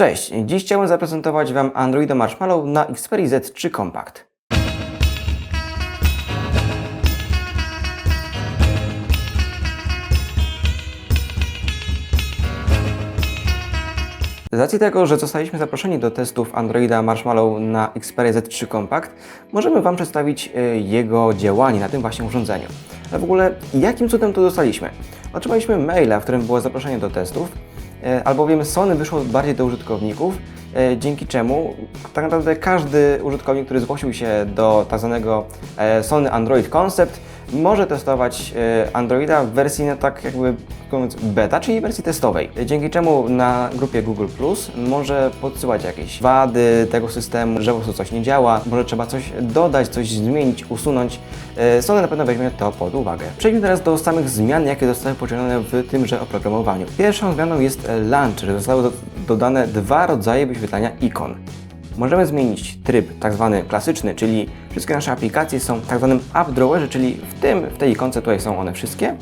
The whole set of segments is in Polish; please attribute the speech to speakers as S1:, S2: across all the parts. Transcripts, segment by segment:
S1: Cześć, dziś chciałbym zaprezentować Wam Androida Marshmallow na Xperia Z3 Compact. Z racji tego, że zostaliśmy zaproszeni do testów Androida Marshmallow na Xperia Z3 Compact, możemy Wam przedstawić e, jego działanie na tym właśnie urządzeniu. Ale w ogóle, jakim cudem to dostaliśmy? Otrzymaliśmy maila, w którym było zaproszenie do testów, albowiem Sony wyszło bardziej do użytkowników, e, dzięki czemu tak naprawdę każdy użytkownik, który zgłosił się do tak zwanego e, Sony Android Concept, może testować e, Androida w wersji no, tak jakby mówiąc beta, czyli wersji testowej. Dzięki czemu na grupie Google Plus może podsyłać jakieś wady tego systemu, że po prostu coś nie działa, może trzeba coś dodać, coś zmienić, usunąć. E, Sony na pewno weźmie to pod uwagę. Przejdźmy teraz do samych zmian, jakie zostały poczynione w tymże oprogramowaniu. Pierwszą zmianą jest e, Launcher. Zostały dodane dwa rodzaje wyświetlania ikon. Możemy zmienić tryb tak zwany klasyczny, czyli wszystkie nasze aplikacje są w tak zwanym app drawerze, czyli w tym, w tej ikonce tutaj są one wszystkie.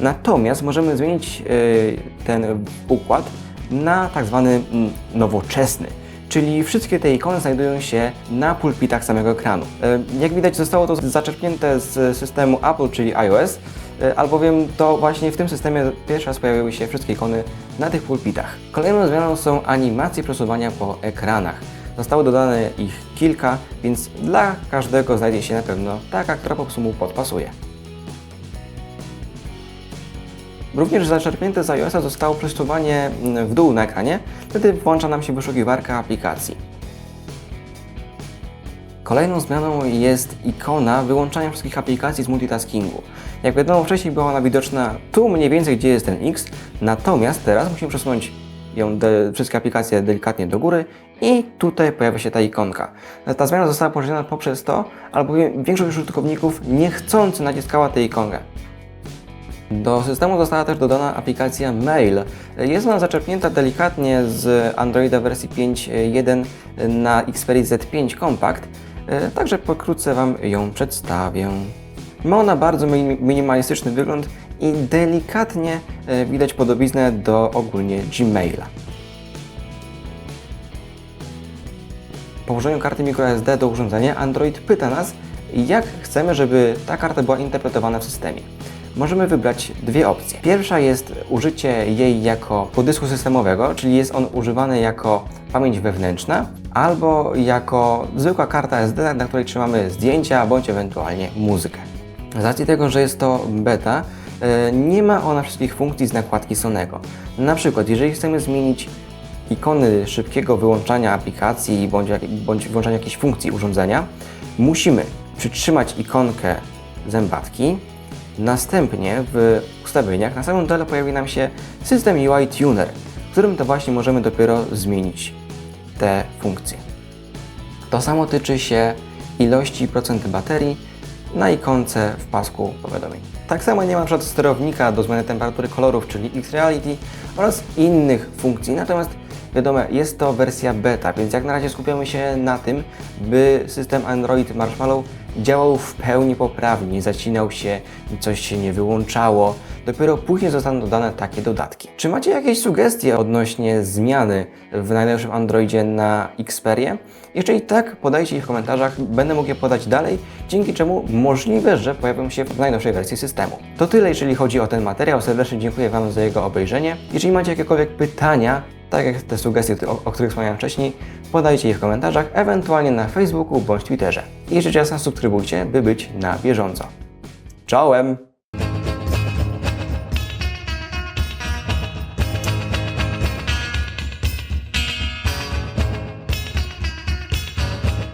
S1: Natomiast możemy zmienić y, ten układ na tak zwany mm, nowoczesny, czyli wszystkie te ikony znajdują się na pulpitach samego ekranu. Y, Jak widać zostało to zaczerpnięte z systemu Apple, czyli iOS, albowiem to właśnie w tym systemie pierwszy raz pojawiły się wszystkie ikony na tych pulpitach. Kolejną zmianą są animacje przesuwania po ekranach. Zostało dodane ich kilka, więc dla każdego znajdzie się na pewno taka, która po prostu mu podpasuje. Również zaczerpnięte z iOS-a zostało przesuwanie mm, w dół na ekranie, wtedy włącza nam się wyszukiwarka aplikacji. Kolejną zmianą jest ikona wyłączania wszystkich aplikacji z multitaskingu. Jak wiadomo, wcześniej była ona widoczna tu mniej więcej, gdzie jest ten X, natomiast teraz musimy przesunąć ją de, wszystkie aplikacje delikatnie do góry i tutaj pojawia się ta ikonka. Ta zmiana została poczyniona poprzez to, albowiem większość użytkowników niechcący naciskała tę ikonkę. Do systemu została też dodana aplikacja Mail. Jest ona zaczerpnięta delikatnie z Androida wersji 5.1 na Xperia Z5 Compact, także pokrótce Wam ją przedstawię. Ma ona bardzo mi- minimalistyczny wygląd i delikatnie e, widać podobiznę do ogólnie Gmaila. Po włożeniu karty microSD do urządzenia Android pyta nas, jak chcemy, żeby ta karta była interpretowana w systemie. Możemy wybrać dwie opcje. Pierwsza jest użycie jej jako podysku systemowego, czyli jest on używany jako pamięć wewnętrzna, albo jako zwykła karta SD, na której trzymamy zdjęcia bądź ewentualnie muzykę. Z racji tego, że jest to beta, e, nie ma ona wszystkich funkcji z nakładki Sonego. Na przykład, jeżeli chcemy zmienić ikony szybkiego wyłączania aplikacji bądź, bądź wyłączania jakiejś funkcji urządzenia, musimy przytrzymać ikonkę zębatki. Następnie w ustawieniach na samym dole pojawi nam się system UI Tuner, w którym to właśnie możemy dopiero zmienić te funkcje. To samo tyczy się ilości procenty baterii na ikonce w pasku powiadomień. Tak samo nie ma przed sterownika do zmiany temperatury kolorów, czyli X-Reality oraz innych funkcji. Natomiast wiadomo, jest to wersja beta, więc jak na razie skupiamy się na tym, by system Android Marshmallow działał w pełni poprawnie, nie zacinał się, coś się nie wyłączało. Dopiero później zostaną dodane takie dodatki. Czy macie jakieś sugestie odnośnie zmiany w najnowszym Androidzie na Xperię? Jeżeli tak, podajcie je w komentarzach, będę mógł je podać dalej, dzięki czemu możliwe, że pojawią się w najnowszej wersji systemu. To tyle, jeżeli chodzi o ten materiał. Serdecznie dziękuję Wam za jego obejrzenie. Jeżeli macie jakiekolwiek pytania, tak jak te sugestie, o, o których wspomniałem wcześniej, podajcie je w komentarzach, ewentualnie na Facebooku bądź Twitterze. I jeszcze nas subskrybujcie, by być na bieżąco. Czołem!